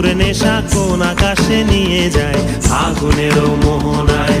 বিহুর নেশা কোন আকাশে নিয়ে যায় আগুনেরও মোহনায়।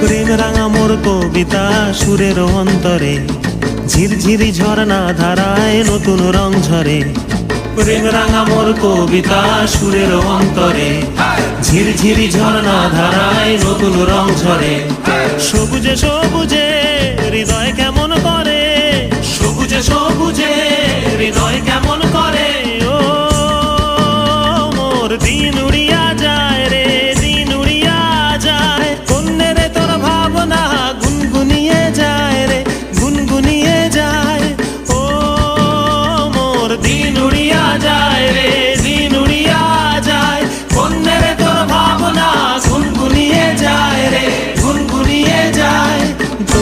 প্রেম রাঙা মোর কবিতা সুরের অন্তরে। ঝিরঝিরি ঝর্ণা ধারায় নতুন রং ঝরে। প্রেম রাঙা মোর কবিতা সুরের অন্তরে। ঝিরঝিরি ঝর্ণা ধারায় নতুন রং ঝরে। সবুজে সবুজে হৃদয় কেমন করে। সবুজে সবুজে হৃদয় কেমন